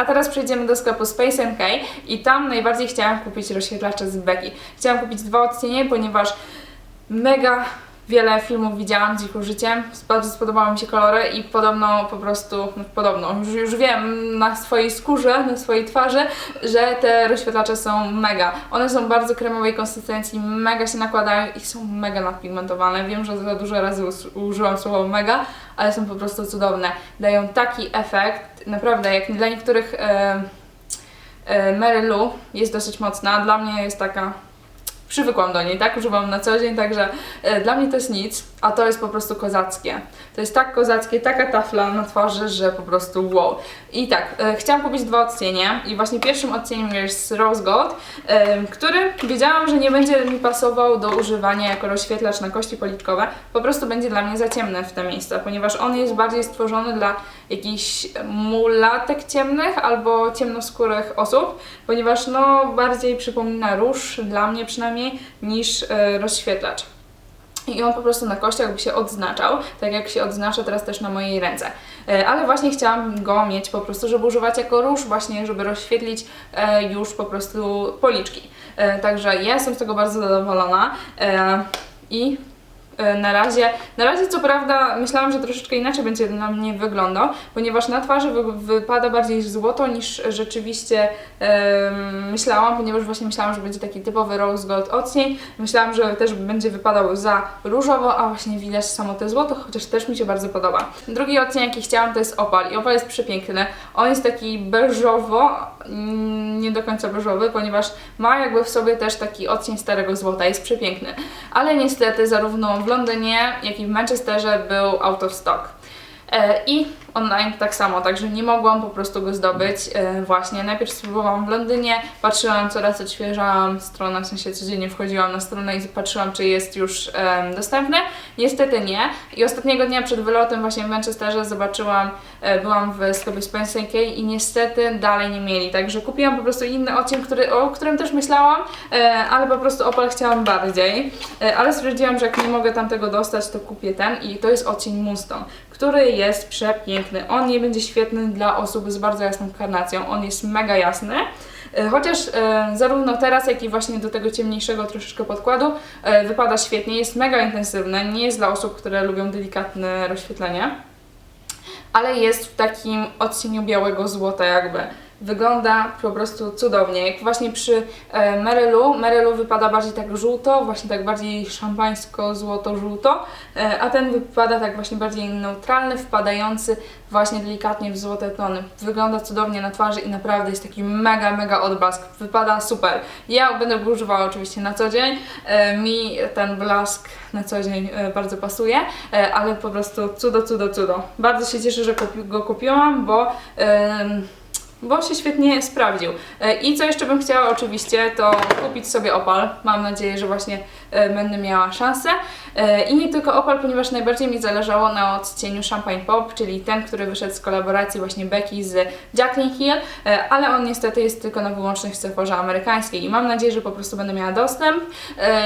A teraz przejdziemy do sklepu Space NK i tam najbardziej chciałam kupić rozświetlacze z Becky. Chciałam kupić dwa odcienie, ponieważ mega wiele filmów widziałam z ich użyciem, bardzo spodobały mi się kolory i podobno po prostu, no podobno, już, już wiem na swojej skórze, na swojej twarzy, że te rozświetlacze są mega. One są bardzo kremowej konsystencji, mega się nakładają i są mega napigmentowane. Wiem, że za dużo razy użyłam słowa mega, ale są po prostu cudowne. Dają taki efekt, naprawdę, jak dla niektórych e, e, Mary Lou jest dosyć mocna, dla mnie jest taka przywykłam do niej, tak? Używam na co dzień, także e, dla mnie to jest nic, a to jest po prostu kozackie. To jest tak kozackie, taka tafla na twarzy, że po prostu wow. I tak, e, chciałam kupić dwa odcienie i właśnie pierwszym odcieniem jest Rose Gold, e, który wiedziałam, że nie będzie mi pasował do używania jako rozświetlacz na kości policzkowe, po prostu będzie dla mnie za ciemny w te miejsca, ponieważ on jest bardziej stworzony dla jakichś mulatek ciemnych albo ciemnoskórych osób, ponieważ no bardziej przypomina róż, dla mnie przynajmniej, niż e, rozświetlacz. I on po prostu na kościach by się odznaczał, tak jak się odznacza teraz też na mojej ręce. E, Ale właśnie chciałam go mieć po prostu, żeby używać jako róż, właśnie żeby rozświetlić e, już po prostu policzki. Także ja jestem z tego bardzo zadowolona i na razie, na razie co prawda myślałam, że troszeczkę inaczej będzie na mnie wyglądał, ponieważ na twarzy wy, wypada bardziej złoto niż rzeczywiście myślałam, ponieważ właśnie myślałam, że będzie taki typowy rose gold odcień. Myślałam, że też będzie wypadał za różowo, a właśnie widać samo te złoto, chociaż też mi się bardzo podoba. Drugi odcień, jaki chciałam, to jest opal i opal jest przepiękny. On jest taki beżowo, mm, nie do końca beżowy, ponieważ ma jakby w sobie też taki odcień starego złota, jest przepiękny. Ale niestety zarówno w Londynie, jak i w Manchesterze był out of stock. E, I online tak samo, także nie mogłam po prostu go zdobyć. E, właśnie, najpierw spróbowałam w Londynie, patrzyłam, coraz odświeżałam stronę, w sensie codziennie wchodziłam na stronę i patrzyłam, czy jest już dostępny. Niestety nie. I ostatniego dnia przed wylotem właśnie w Manchesterze zobaczyłam, e, byłam w sklepie Spencer i niestety dalej nie mieli, także kupiłam po prostu inny odcień, który, o którym też myślałam, ale po prostu opal chciałam bardziej. Ale stwierdziłam, że jak nie mogę tamtego dostać, to kupię ten i to jest odcień Moonstone, który jest przepiękny. On nie będzie świetny dla osób z bardzo jasną karnacją. On jest mega jasny. E, Chociaż e, zarówno teraz, jak i właśnie do tego ciemniejszego troszeczkę podkładu e, wypada świetnie, jest mega intensywny, nie jest dla osób, które lubią delikatne rozświetlenie, ale jest w takim odcieniu białego złota jakby. Wygląda po prostu cudownie. Jak właśnie przy e, Merylu, Merylu wypada bardziej tak żółto, właśnie tak bardziej szampańsko-złoto-żółto, e, a ten wypada tak właśnie bardziej neutralny, wpadający właśnie delikatnie w złote tony. Wygląda cudownie na twarzy i naprawdę jest taki mega, mega odblask. Wypada super. Ja będę go używała oczywiście na co dzień. E, mi ten blask na co dzień e, bardzo pasuje, e, ale po prostu cudo, cudo, cudo. Bardzo się cieszę, że kupi- go kupiłam, bo em, bo się świetnie sprawdził. E, I co jeszcze bym chciała oczywiście, to kupić sobie opal. Mam nadzieję, że właśnie e, będę miała szansę. E, I nie tylko opal, ponieważ najbardziej mi zależało na odcieniu Champagne Pop, czyli ten, który wyszedł z kolaboracji właśnie Becky z Jacqueline Hill, ale on niestety jest tylko na wyłącznej Sephorze amerykańskiej i mam nadzieję, że po prostu będę miała dostęp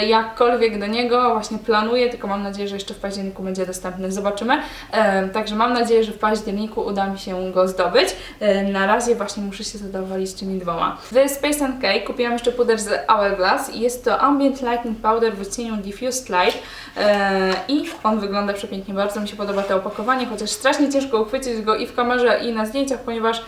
jakkolwiek do niego. Właśnie planuję, tylko mam nadzieję, że jeszcze w październiku będzie dostępny. Zobaczymy. Także mam nadzieję, że w październiku uda mi się go zdobyć. Na razie właśnie muszę się zadowolić tymi dwoma. W Space and Cake kupiłam jeszcze puder z Hourglass i jest to Ambient Lighting Powder w odcieniu Diffused Light e, i on wygląda przepięknie. Bardzo mi się podoba to opakowanie, chociaż strasznie ciężko uchwycić go i w kamerze i na zdjęciach, ponieważ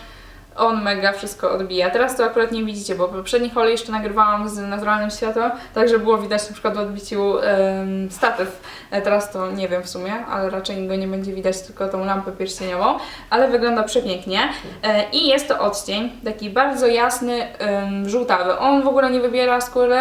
on mega wszystko odbija. Teraz to akurat nie widzicie, bo poprzedni haul jeszcze nagrywałam z naturalnym światłem, także było widać na przykład w odbiciu em, statyw. E, Teraz to nie wiem w sumie, ale raczej go nie będzie widać, tylko tą lampę pierścieniową, ale wygląda przepięknie. E, I jest to odcień, taki bardzo jasny, em, żółtawy. On w ogóle nie wybiera skóry,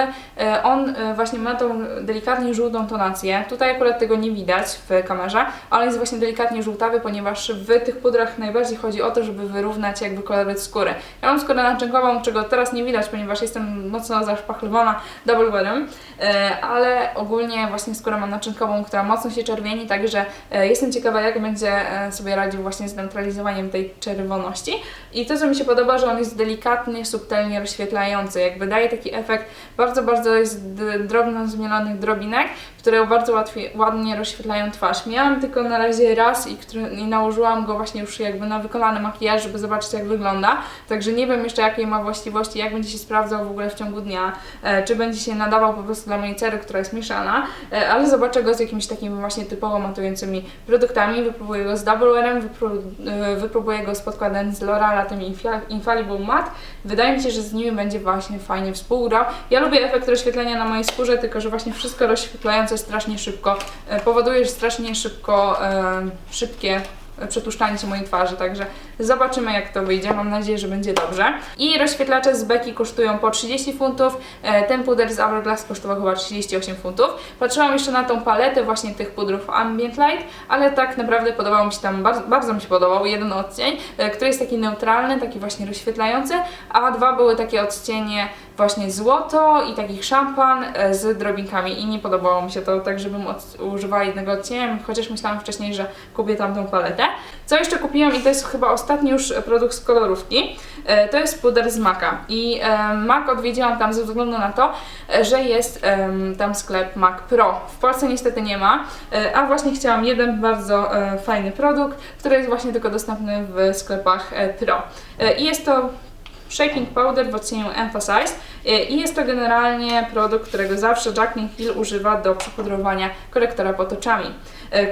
on e, właśnie ma tą delikatnie żółtą tonację. Tutaj akurat tego nie widać w kamerze, ale jest właśnie delikatnie żółtawy, ponieważ w tych pudrach najbardziej chodzi o to, żeby wyrównać jakby kolory skóry. Ja mam skórę naczynkową, czego teraz nie widać, ponieważ jestem mocno zaszpachlowana double wearem, e, ale ogólnie właśnie skórę mam naczynkową, która mocno się czerwieni, także e, jestem ciekawa, jak będzie e, sobie radził właśnie z neutralizowaniem tej czerwoności. I to, co mi się podoba, że on jest delikatnie, subtelnie rozświetlający, jakby daje taki efekt bardzo, bardzo jest d- drobno zmielonych drobinek, które bardzo łatwiej, ładnie rozświetlają twarz. Miałam tylko na razie raz i, który, i nałożyłam go właśnie już jakby na wykonany makijaż, żeby zobaczyć jak wygląda. Także nie wiem jeszcze jakie ma właściwości, jak będzie się sprawdzał w ogóle w ciągu dnia, e, czy będzie się nadawał po prostu dla mojej cery, która jest mieszana, e, ale zobaczę go z jakimiś takimi właśnie typowo matującymi produktami. Wypróbuję go z Double Wearem, wypró- e, wypróbuję go z podkładem z L'Oreal, tym Infa- Infallible Matte. Wydaje mi się, że z nimi będzie właśnie fajnie współgrał. Ja lubię efekt rozświetlenia na mojej skórze, tylko że właśnie wszystko rozświetlające strasznie szybko e, powoduje, strasznie szybko, e, szybkie przetłuszczanie się mojej twarzy, także zobaczymy jak to wyjdzie, mam nadzieję, że będzie dobrze. I rozświetlacze z Becky kosztują po 30 funtów, e, ten puder z Hourglass kosztował chyba 38 funtów. Patrzyłam jeszcze na tą paletę właśnie tych pudrów Ambient Light, ale tak naprawdę podobał mi się tam, bardzo, bardzo mi się podobał jeden odcień, e, który jest taki neutralny, taki właśnie rozświetlający, a dwa były takie odcienie właśnie złoto i takich szampan e, z drobinkami i nie podobało mi się to tak, żebym używała jednego odcienia, chociaż myślałam wcześniej, że kupię tam tą paletę. Co jeszcze kupiłam i to jest chyba ostatni już produkt z kolorówki, e, to jest puder z Maca i e, Mac odwiedziłam tam ze względu na to, że jest tam sklep Mac Pro. W Polsce niestety nie ma, a właśnie chciałam jeden bardzo fajny produkt, który jest właśnie tylko dostępny w sklepach Pro. I jest to Shaping Powder w odcieniu Emphasize E, i jest to generalnie produkt, którego zawsze Jacqueline Hill używa do przypudrowania korektora pod oczami, e,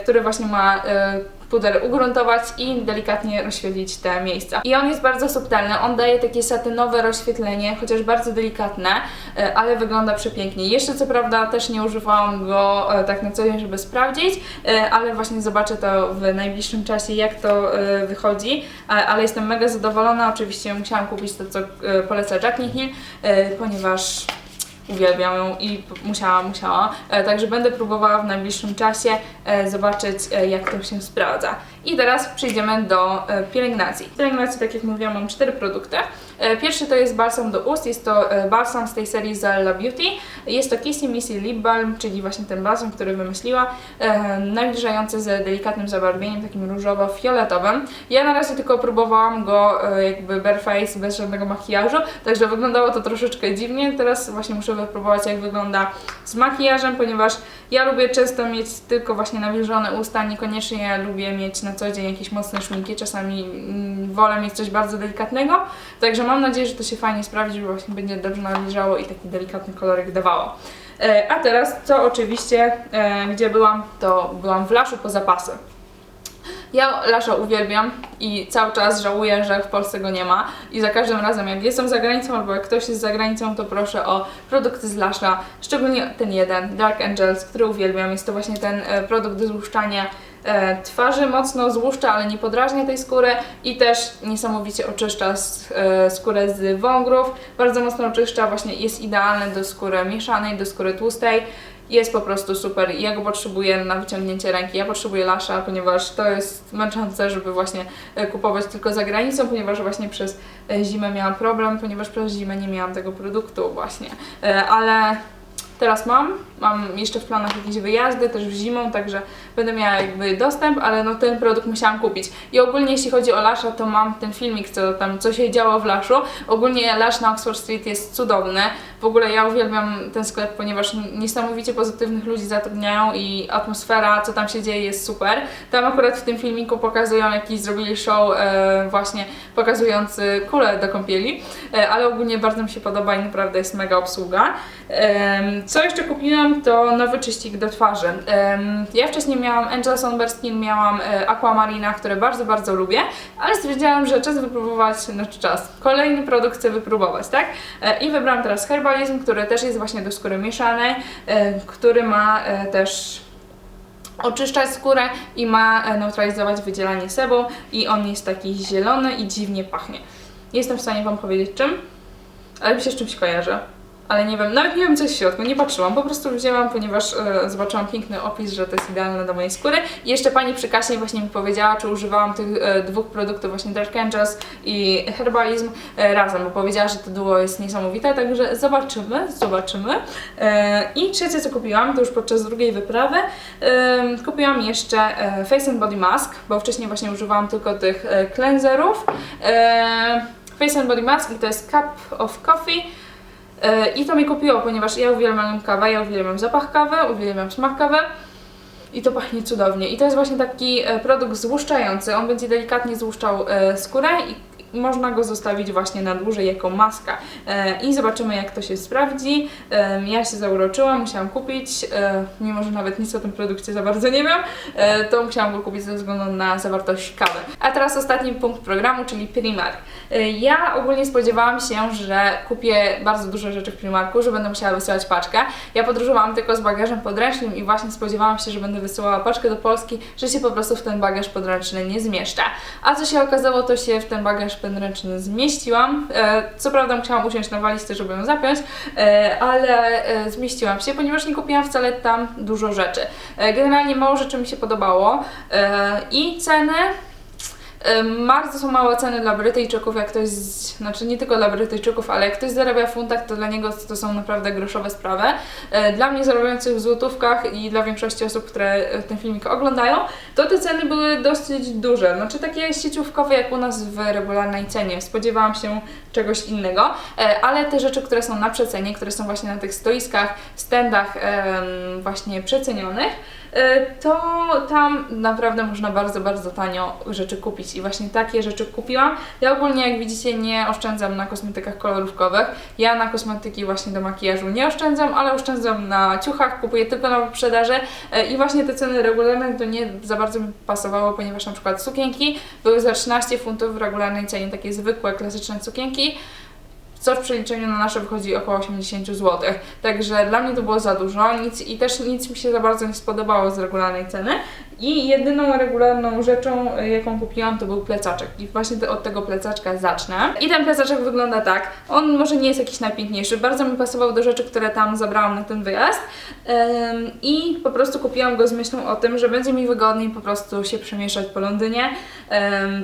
który właśnie ma e, puder ugruntować i delikatnie rozświetlić te miejsca. I on jest bardzo subtelny, on daje takie satynowe rozświetlenie, chociaż bardzo delikatne, e, ale wygląda przepięknie. Jeszcze co prawda też nie używałam go e, tak na co dzień, żeby sprawdzić, e, ale właśnie zobaczę to w najbliższym czasie, jak to e, wychodzi, ale jestem mega zadowolona. Oczywiście musiałam kupić to, co e, poleca Jacqueline Hill, e, ponieważ uwielbiam ją i musiałam, musiałam. E, także będę próbowała w najbliższym czasie e, zobaczyć, e, jak to się sprawdza. I teraz przejdziemy do e, pielęgnacji. W pielęgnacji, tak jak mówiłam, mam cztery produkty. E, pierwszy to jest balsam do ust, jest to e, balsam z tej serii Zella Beauty. Jest to Kissy Missy Lip Balm, czyli właśnie ten balsam, który wymyśliła, nawilżający z delikatnym zabarwieniem, takim różowo-fioletowym. Ja na razie tylko próbowałam go jakby bare face, bez żadnego makijażu, także wyglądało to troszeczkę dziwnie. Teraz właśnie muszę wypróbować jak wygląda z makijażem, ponieważ ja lubię często mieć tylko właśnie nawilżone usta, niekoniecznie lubię mieć na co dzień jakieś mocne szminki, czasami mm, wolę mieć coś bardzo delikatnego, także mam nadzieję, że to się fajnie sprawdzi, że właśnie będzie dobrze nawilżało i taki delikatny kolorek dawało. E, A teraz, co oczywiście, e, gdzie byłam, to byłam w Laszu po zapasy. Ja Lasza uwielbiam i cały czas żałuję, że w Polsce go nie ma. I za każdym razem, jak jestem za granicą albo jak ktoś jest za granicą, to proszę o produkty z Lasza. Szczególnie ten jeden, Dark Angels, który uwielbiam. Jest to właśnie ten e, produkt do złuszczania twarzy. Mocno złuszcza, ale nie podrażnia tej skóry i też niesamowicie oczyszcza e, skórę z wągrów. Bardzo mocno oczyszcza, właśnie jest idealny do skóry mieszanej, do skóry tłustej. Jest po prostu super. Ja go potrzebuję na wyciągnięcie ręki. Ja potrzebuję lasza, ponieważ to jest męczące, żeby właśnie e, kupować tylko za granicą, ponieważ właśnie przez e, zimę miałam problem, ponieważ przez zimę nie miałam tego produktu właśnie. E, Ale teraz mam. Mam jeszcze w planach jakieś wyjazdy, też w zimą, także będę miała jakby dostęp, ale no ten produkt musiałam kupić. I ogólnie jeśli chodzi o Lasza, to mam ten filmik, co tam, co się działo w Laszu. Ogólnie Lash na Oxford Street jest cudowny. W ogóle ja uwielbiam ten sklep, ponieważ niesamowicie pozytywnych ludzi zatrudniają i atmosfera, co tam się dzieje jest super. Tam akurat w tym filmiku pokazują jakiś, zrobili show e, właśnie pokazujący kulę do kąpieli, e, ale ogólnie bardzo mi się podoba i naprawdę jest mega obsługa. Co jeszcze kupiłam, to nowy czyścik do twarzy. Ja wcześniej miałam Angela Sonber Skin, miałam e, Aquamarina, które bardzo, bardzo lubię, ale stwierdziłam, że czas wypróbować, znaczy czas, kolejny produkt chcę wypróbować, tak? E, I wybrałam teraz Herbalism, który też jest właśnie do skóry mieszanej, który ma e, też oczyszczać skórę i ma neutralizować wydzielanie sebum i on jest taki zielony i dziwnie pachnie. Nie jestem w stanie Wam powiedzieć czym, ale mi się z czymś kojarzy. Ale nie wiem, nawet nie wiem co jest w środku, nie patrzyłam, po prostu wzięłam, ponieważ e, zobaczyłam piękny opis, że to jest idealne do mojej skóry. I jeszcze pani przy kasie właśnie mi powiedziała, czy używałam tych e, dwóch produktów, właśnie Dark Angels i Herbalism e, razem, bo powiedziała, że to duo jest niesamowite, także zobaczymy, zobaczymy. E, I trzecie co kupiłam, to już podczas drugiej wyprawy, e, kupiłam jeszcze e, Face and Body Mask, bo wcześniej właśnie używałam tylko tych e, cleanserów. E, Face and Body Mask i to jest Cup of Coffee. E, I to mi kupiło, ponieważ ja uwielbiam kawę, ja uwielbiam zapach kawy, uwielbiam smak kawy. I to pachnie cudownie. I to jest właśnie taki e, produkt złuszczający. On będzie delikatnie złuszczał e, skórę i można go zostawić właśnie na dłużej jako maska. I zobaczymy jak to się sprawdzi. Ja się zauroczyłam, musiałam kupić, mimo że nawet nic o tym produkcie za bardzo nie wiem, to musiałam go kupić ze względu na zawartość kawy. A teraz ostatni punkt programu, czyli Primark. E, ja ogólnie spodziewałam się, że kupię bardzo dużo rzeczy w Primarku, że będę musiała wysyłać paczkę. Ja podróżowałam tylko z bagażem podręcznym i właśnie spodziewałam się, że będę wysyłała paczkę do Polski, że się po prostu w ten bagaż podręczny nie zmieszcza. A co się okazało, to się w ten bagaż podręczny zmieściłam. E, co prawda musiałam usiąść na walizce, żeby ją zapiąć, e, ale zmieściłam się, ponieważ nie kupiłam wcale tam dużo rzeczy. Generalnie mało rzeczy mi się podobało i ceny Bardzo są małe ceny dla Brytyjczyków, jak ktoś, znaczy nie tylko dla Brytyjczyków, ale jak ktoś zarabia w funtach, to dla niego to są naprawdę groszowe sprawy. Dla mnie zarabiających w złotówkach i dla większości osób, które e, ten filmik oglądają, to te ceny były dosyć duże. Znaczy takie sieciówkowe jak u nas w regularnej cenie. Spodziewałam się czegoś innego, e, ale te rzeczy, które są na przecenie, które są właśnie na tych stoiskach, standach właśnie przecenionych, to tam naprawdę można bardzo, bardzo tanio rzeczy kupić i właśnie takie rzeczy kupiłam. Ja ogólnie, jak widzicie, nie oszczędzam na kosmetykach kolorówkowych. Ja na kosmetyki właśnie do makijażu nie oszczędzam, ale oszczędzam na ciuchach, kupuję tylko na wyprzedaży e, i właśnie te ceny regularne to nie za bardzo mi pasowało, ponieważ na przykład sukienki były za 13 funtów w regularnej cenie, takie zwykłe, klasyczne sukienki co w przeliczeniu na nasze wychodzi około 80 zł. Także dla mnie to było za dużo nic, i też nic mi się za bardzo nie spodobało z regularnej ceny. I jedyną regularną rzeczą, y, jaką kupiłam, to był plecaczek. I właśnie te, od tego plecaczka zacznę. I ten plecaczek wygląda tak. On może nie jest jakiś najpiękniejszy, bardzo mi pasował do rzeczy, które tam zabrałam na ten wyjazd. I po prostu kupiłam go z myślą o tym, że będzie mi wygodniej po prostu się przemieszczać po Londynie,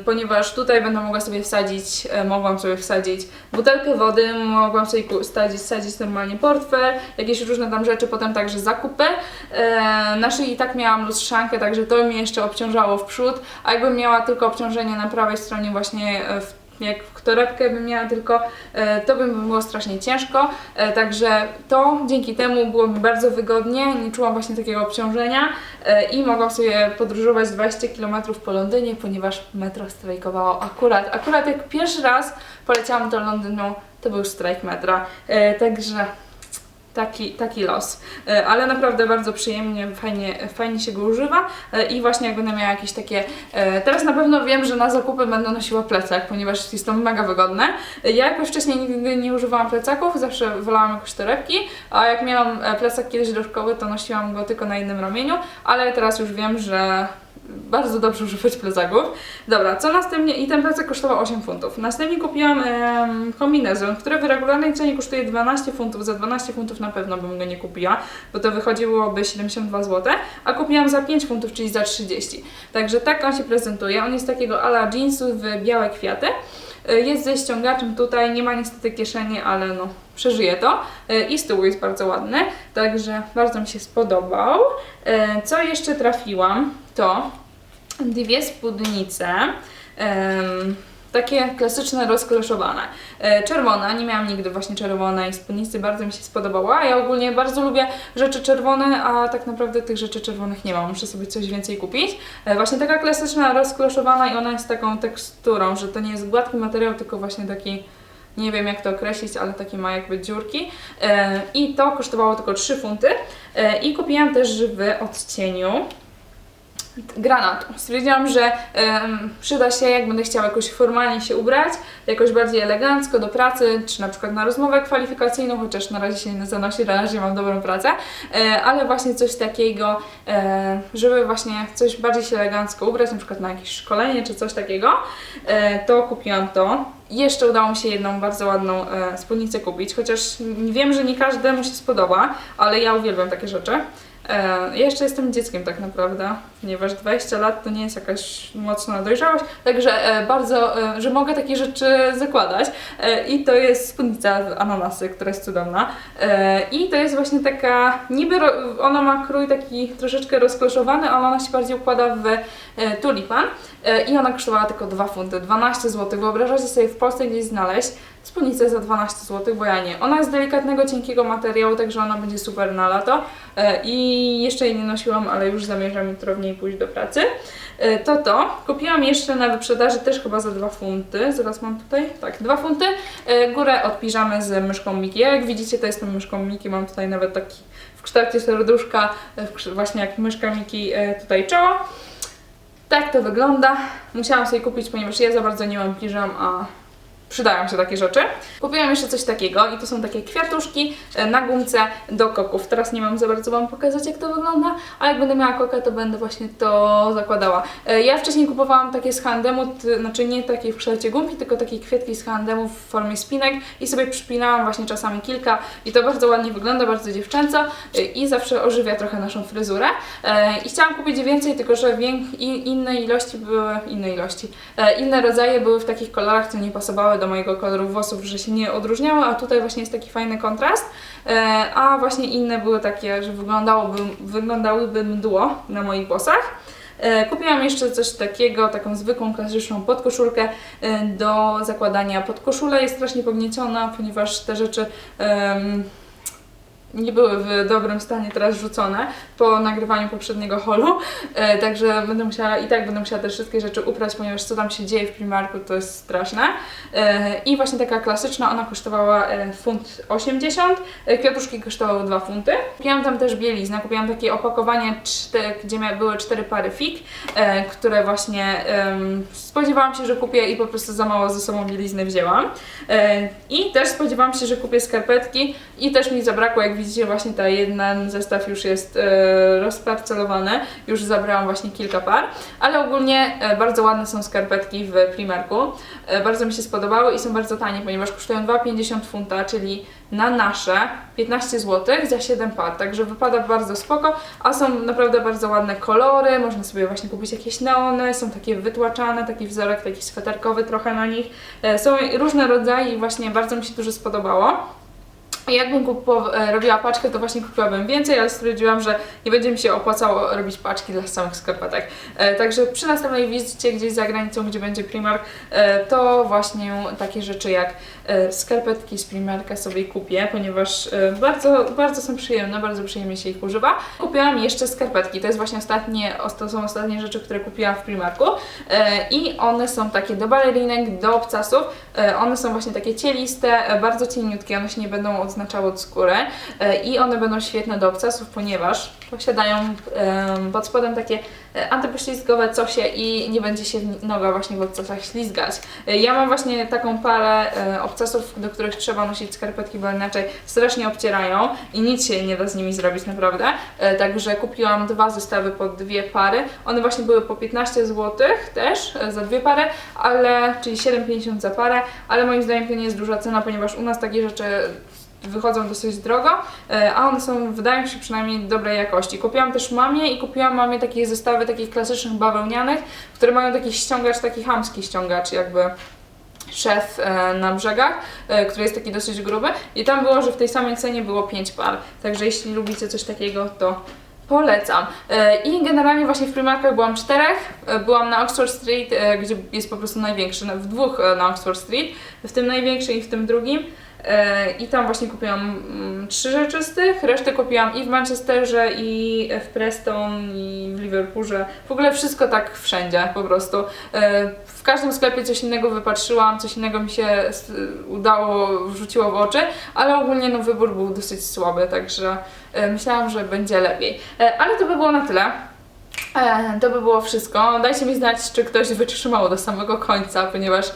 ponieważ tutaj będę mogła sobie wsadzić, e, mogłam sobie wsadzić butelkę wody, mogłam sobie wsadzić, wsadzić normalnie portfel, jakieś różne tam rzeczy, potem także zakupy. E, na szyi i tak miałam lustrzankę, także to mnie jeszcze obciążało w przód, a jakbym miała tylko obciążenie na prawej stronie właśnie e, w jak torebkę bym miała tylko, e, to by było strasznie ciężko, e, także to dzięki temu było mi bardzo wygodnie, nie czułam właśnie takiego obciążenia i mogłam sobie podróżować 20 km po Londynie, ponieważ metro strajkowało akurat, akurat jak pierwszy raz poleciałam do Londynu, to był strajk metra, także taki, taki los. E, Ale naprawdę bardzo przyjemnie, fajnie, fajnie się go używa E, i właśnie jak będę miała jakieś takie... e, Teraz na pewno wiem, że na zakupy będę nosiła plecak, ponieważ jest to mega wygodne. Ja jakoś wcześniej nigdy nie używałam plecaków, zawsze wolałam jakoś torebki, a jak miałam plecak kiedyś do szkoły, to nosiłam go tylko na jednym ramieniu, ale teraz już wiem, że bardzo dobrze używać plecaków. Dobra, co następnie? I ten plecak kosztował 8 funtów. Następnie kupiłam em, kombinezon, który w regularnej cenie kosztuje 12 funtów. Za 12 funtów na pewno bym go nie kupiła, bo to wychodziłoby 72 zł, a kupiłam za 5 funtów, czyli za 30. Także tak on się prezentuje. On jest takiego ala jeansu w białe kwiaty. Y, Jest ze ściągaczem tutaj, nie ma niestety kieszeni, ale no przeżyje to. Y, I tyłu jest bardzo ładny, także bardzo mi się spodobał. Y, Co jeszcze trafiłam, to dwie spódnice. takie klasyczne, rozkloszowane. E, Czerwona, nie miałam nigdy właśnie czerwonej spódnicy, bardzo mi się spodobała. Ja ogólnie bardzo lubię rzeczy czerwone, a tak naprawdę tych rzeczy czerwonych nie mam. Muszę sobie coś więcej kupić. E, Właśnie taka klasyczna, rozkloszowana i ona jest taką teksturą, że to nie jest gładki materiał, tylko właśnie taki nie wiem jak to określić, ale takie ma jakby dziurki. E, I to kosztowało tylko 3 funty. E, I kupiłam też w odcieniu granatu. Stwierdziłam, że przyda się, jak będę chciała jakoś formalnie się ubrać, jakoś bardziej elegancko do pracy, czy na przykład na rozmowę kwalifikacyjną, chociaż na razie się nie zanosi, na razie mam dobrą pracę, e, ale właśnie coś takiego, żeby właśnie coś bardziej się elegancko ubrać, na przykład na jakieś szkolenie, czy coś takiego, to kupiłam to. Jeszcze udało mi się jedną bardzo ładną e, spódnicę kupić, chociaż wiem, że nie każdemu się spodoba, ale ja uwielbiam takie rzeczy. E, ja jeszcze jestem dzieckiem tak naprawdę, ponieważ 20 lat to nie jest jakaś mocna dojrzałość, także e, bardzo, e, że mogę takie rzeczy zakładać. I to jest spódnica z ananasy, która jest cudowna. I to jest właśnie taka, niby ona ma krój taki troszeczkę rozkloszowany, ale ona się bardziej układa w tulipan. I ona kosztowała tylko 2 funty, 12 zł. Wyobrażacie sobie w Polsce gdzieś znaleźć spódnicę za 12 zł, bo ja nie. Ona jest delikatnego, cienkiego materiału, także ona będzie super na lato. E, I jeszcze jej nie nosiłam, ale już zamierzam jutro w niej pójść do pracy. E, To to. Kupiłam jeszcze na wyprzedaży też chyba za 2 funty. Zaraz mam tutaj, tak, 2 funty. E, Górę od piżamy z myszką Miki. Ja, Jak widzicie, to jestem myszką Miki. Mam tutaj nawet taki w kształcie serduszka, e, właśnie jak myszka Miki tutaj czoło. Tak to wygląda. Musiałam sobie kupić, ponieważ ja za bardzo nie mam piżam, a przydają się takie rzeczy. Kupiłam jeszcze coś takiego i to są takie kwiatuszki e, na gumce do koków. Teraz nie mam za bardzo Wam pokazać jak to wygląda, ale jak będę miała kokę, to będę właśnie to zakładała. E, Ja wcześniej kupowałam takie z handemu, znaczy nie takie w kształcie gumki, tylko takie kwiatki z handemu w formie spinek i sobie przypinałam właśnie czasami kilka i to bardzo ładnie wygląda, bardzo dziewczęco e, i zawsze ożywia trochę naszą fryzurę. I chciałam kupić więcej, tylko że inne ilości były, inne ilości, inne rodzaje były w takich kolorach, co nie pasowały do mojego koloru włosów, że się nie odróżniały, a tutaj właśnie jest taki fajny kontrast, e, a właśnie inne były takie, że wyglądałoby, wyglądałyby mdło na moich włosach. E, Kupiłam jeszcze coś takiego, taką zwykłą, klasyczną podkoszulkę e, do zakładania pod koszulę. Jest strasznie pognieciona, ponieważ te rzeczy nie były w dobrym stanie teraz rzucone po nagrywaniu poprzedniego holu, e, także będę musiała i tak będę musiała te wszystkie rzeczy uprać, ponieważ co tam się dzieje w Primarku to jest straszne. E, I właśnie taka klasyczna, ona kosztowała e, funt 80, e, kwiatuszki kosztowały 2 funty. Kupiłam tam też bieliznę, kupiłam takie opakowanie, gdzie mia- były cztery pary fig, e, które właśnie em, spodziewałam się, że kupię i po prostu za mało ze sobą bielizny wzięłam. E, I też spodziewałam się, że kupię skarpetki i też mi zabrakło, jak widzicie właśnie ta jeden zestaw już jest e, rozparcelowany, już zabrałam właśnie kilka par, ale ogólnie e, bardzo ładne są skarpetki w Primarku, e, bardzo mi się spodobały i są bardzo tanie, ponieważ kosztują 2,50 funta, czyli na nasze 15 zł za 7 par, także wypada bardzo spoko, a są naprawdę bardzo ładne kolory, można sobie właśnie kupić jakieś neony, są takie wytłaczane, taki wzorek taki sweterkowy trochę na nich, są różne rodzaje i właśnie bardzo mi się dużo spodobało. Jakbym kupow- e, robiła paczkę, to właśnie kupiłabym więcej, ale stwierdziłam, że nie będzie mi się opłacało robić paczki dla samych skarpetek. E, także przy następnej wizycie gdzieś za granicą, gdzie będzie Primark, e, to właśnie takie rzeczy jak e, skarpetki z Primarka sobie kupię, ponieważ e, bardzo, bardzo są przyjemne, bardzo przyjemnie się ich używa. Kupiłam jeszcze skarpetki, to jest właśnie ostatnie, os- to są ostatnie rzeczy, które kupiłam w Primarku e, i one są takie do balerinek, do obcasów, e, one są właśnie takie cieliste, e, bardzo cieniutkie, one się nie będą odznaczały od skóry e, i one będą świetne do obcasów, ponieważ posiadają pod spodem takie e, antypoślizgowe cosie i nie będzie się noga właśnie w obcasach ślizgać. E, Ja mam właśnie taką parę obcasów, do których trzeba nosić skarpetki, bo inaczej strasznie obcierają i nic się nie da z nimi zrobić naprawdę. Także kupiłam dwa zestawy po dwie pary. One właśnie były po 15 zł też za dwie pary, ale czyli 7,50 za parę, ale moim zdaniem to nie jest duża cena, ponieważ u nas takie rzeczy wychodzą dosyć drogo, e, a one są, wydają się przynajmniej dobrej jakości. Kupiłam też mamie i kupiłam mamie takie zestawy takich klasycznych bawełnianych, które mają taki ściągacz, taki chamski ściągacz jakby szef e, na brzegach, e, który jest taki dosyć gruby i tam było, że w tej samej cenie było 5 par, także jeśli lubicie coś takiego, to polecam. I generalnie właśnie w Primarkach byłam czterech, byłam na Oxford Street, gdzie jest po prostu największy, na- w dwóch na Oxford Street, w tym największym i w tym drugim. E, I tam właśnie kupiłam mm, trzy rzeczy z tych, resztę kupiłam i w Manchesterze, i w Preston, i w Liverpoolze. W ogóle wszystko tak wszędzie po prostu. E, W każdym sklepie coś innego wypatrzyłam, coś innego mi się s- udało, wrzuciło w oczy, ale ogólnie no, wybór był dosyć słaby, także e, myślałam, że będzie lepiej. E, Ale to by było na tyle. E, To by było wszystko. Dajcie mi znać, czy ktoś wytrzymał do samego końca, ponieważ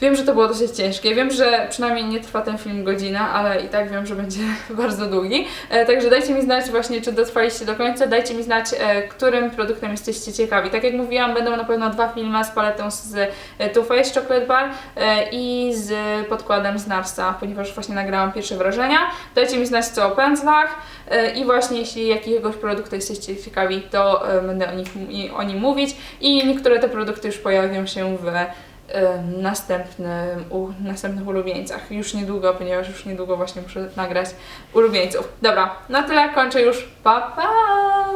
Wiem, że to było dosyć ciężkie. Wiem, że przynajmniej nie trwa ten film godzinę, ale i tak wiem, że będzie bardzo długi. E, także dajcie mi znać właśnie, czy dotrwaliście do końca. Dajcie mi znać, e, którym produktem jesteście ciekawi. Tak jak mówiłam, będą na pewno dwa filmy z paletą z e, Too Faced Chocolate Bar e, i z podkładem z Narsa, ponieważ właśnie nagrałam pierwsze wrażenia. Dajcie mi znać, co o pędzlach e, i właśnie jeśli jakiegoś produktu jesteście ciekawi, to e, będę o, nich, o nim mówić. I niektóre te produkty już pojawią się w następnym, u następnych ulubieńcach. Już niedługo, ponieważ już niedługo właśnie muszę nagrać ulubieńców. Dobra, na tyle kończę już. Pa, pa!